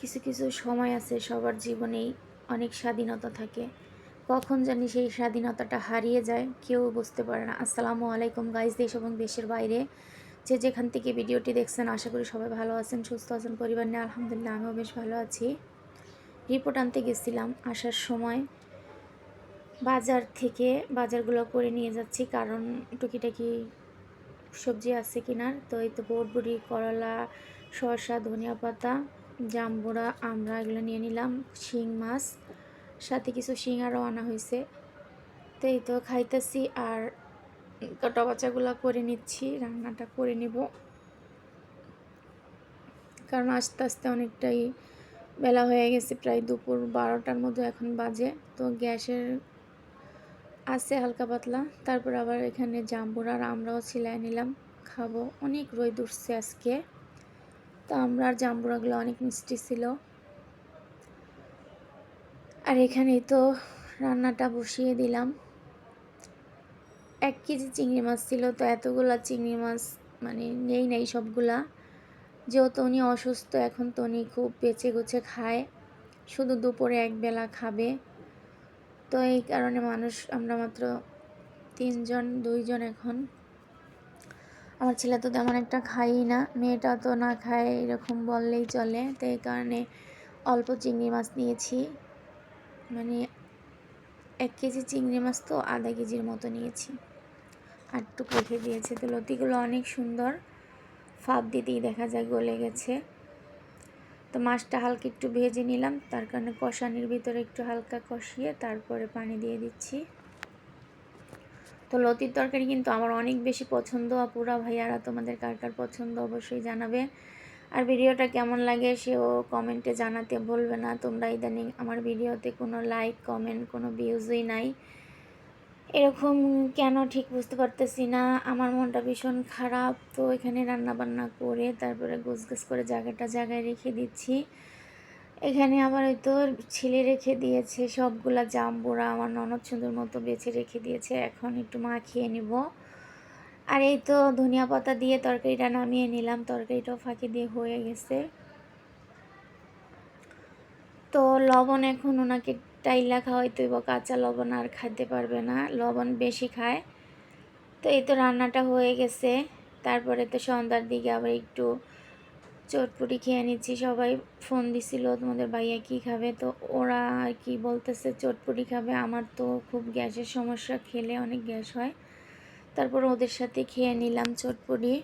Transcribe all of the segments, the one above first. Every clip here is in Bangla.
কিছু কিছু সময় আছে সবার জীবনেই অনেক স্বাধীনতা থাকে। কখন জানি সেই স্বাধীনতাটা হারিয়ে যায়, কেউ বুঝতে পারে না। আসসালামু আলাইকুম গাইজ দেশ এবং দেশের বাইরে যে যেখান থেকে ভিডিওটি দেখছেন, আশা করি সবাই ভালো আছেন, সুস্থ আছেন, পরিবার নিয়ে আলহামদুলিল্লাহ আমিও বেশ ভালো আছি। রিপোর্ট আনতে গেছিলাম, আসার সময় বাজার থেকে বাজারগুলো করে নিয়ে যাচ্ছি, কারণ টুকিটাকি সবজি আছে কিনার, তো এই তো বটবুড়ি করলা, শসা, ধনিয়া পাতা জাম্বুরা, আমরা এগুলো নিয়ে নিলাম, শিং মাছ, সাথে কিছু শিঙারও আনা হয়েছে। তো এই তো খাইতেছি আর কটা বাচ্চাগুলো করে নিচ্ছি, রান্নাটা করে নিব। কারণ আস্তে আস্তে অনেকটাই বেলা হয়ে গেছে, প্রায় দুপুর বারোটার মতো এখন বাজে। তো গ্যাসের আছে হালকা পাতলা, তারপর আবার এখানে জাম্বুর আর আমরাও ছিলাই নিলাম, খাব। অনেক রোদ উঠছে আজকে। তো আমরা আর জাম্বুরাগুলো অনেক মিষ্টি ছিল। আর এখানেই তো রান্নাটা বসিয়ে দিলাম। এক কেজি চিংড়ি মাছ ছিল, তো এতগুলা চিংড়ি মাছ মানে নেই নেই সবগুলা। যেহেতু উনি অসুস্থ, এখন তো উনি খুব বেঁচে গুছে খায়। শুধু দুপুরে একবেলা খাবে। তো এই কারণে মানুষ, আমরা মাত্র তিনজন, দুইজন এখন। আমার ছেলে তো তেমন একটা খাই না, মেয়েটা তো না খায় এরকম বললেই চলে। তো এই কারণে অল্প চিংড়ি মাছ নিয়েছি। মানে এক কেজি চিংড়ি মাছ তো আধা কেজির মতো নিয়েছি। একটু রেখে দিয়েছে। তো লতিগুলো অনেক সুন্দর। ফাঁপ দিতেই দেখা যায় গলে গেছে। তো মাছটা হালকা একটু ভেজে নিলাম। তার কারণে কষানির ভিতরে একটু হালকা কষিয়ে তারপরে পানি দিয়ে দিচ্ছি। তো লতির তরকারি কিন্তু আমার অনেক বেশি পছন্দ। আপুরা, ভাইয়ারা তোমাদের কার কার পছন্দ অবশ্যই জানাবে। আর ভিডিওটা কেমন লাগে সেও কমেন্টে জানাতে বলবে না। তোমরা ইদানিং আমার ভিডিওতে কোনো লাইক কমেন্ট কোনো ভিউজই নাই। এরকম কেন ঠিক বুঝতে পারতেছি না। আমার মনটা ভীষণ খারাপ। তো এখানে রান্না বান্না করে তারপরে গোছ গোছ করে জায়গাটা জায়গায় রেখে দিচ্ছি। এখানে আবার তো ছেলে রেখে দিয়েছে সবগুলা জাম্বুরা, আমার ননদ সুন্দর মতো বেছে রেখে দিয়েছে, এখন একটু মাখিয়ে নিব। আর এই তো ধনিয়া পাতা দিয়ে তরকারিটা নামিয়ে নিলাম, তরকারিটাও ফাঁকি দিয়ে হয়ে গেছে। তো লবণ এখন ওনাকে টাইলা খাওয়াইতে হইব, কাঁচা লবণ আর খাইতে পারবে না, লবণ বেশি খায়। তো এই তো রান্নাটা হয়ে গেছে, তারপরে তো সন্ধ্যার দিকে আবার একটু চটপুটি খেয়ে নিচ্ছি। সবাই ফোন দিছিল, তোমাদের ভাইয়া কি খাবে? তো ওরা আর কি বলতেছে, চটপটি খাবে। আমার তো খুব গ্যাসের সমস্যা, খেলে অনেক গ্যাস হয়। তারপর ওদের সাথে খেয়ে নিলাম চটপটি।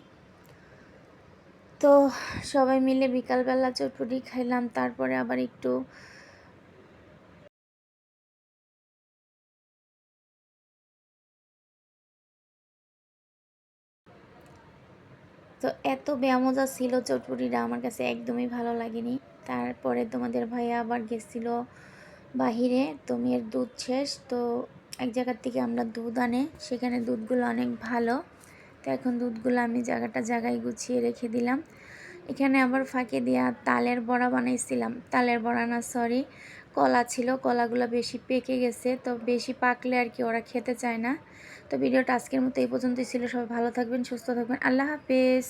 তো সবাই মিলে বিকালবেলা চটপটি খাইলাম। তারপরে আবার একটু তো এত বেয়ামজা ছিল চটপুরিটা আমার কাছে একদমই ভালো লাগেনি। তারপরে তোমাদের ভাইয়া আবার গেছিল বাহিরে, তো মেয়ের দুধ শেষ, তো এক জায়গার থেকে আমরা দুধ আনে, সেখানে দুধগুলো অনেক ভালো। তো এখন দুধগুলো আমি জায়গাটা জায়গায় গুছিয়ে রেখে দিলাম। এখানে আবার ফাঁকে দেওয়া তালের বড়া বানাইছিলাম। তালের বড়া না সরি কলা ছিল, কলাগুলো বেশি পেকে গেছে, তো বেশি পাকলে আর কি ওরা খেতে চায় না। তো ভিডিওটা আজকের মতো এই পর্যন্তই ছিল। সবাই ভালো থাকবেন, সুস্থ থাকবেন। আল্লাহ হাফেজ।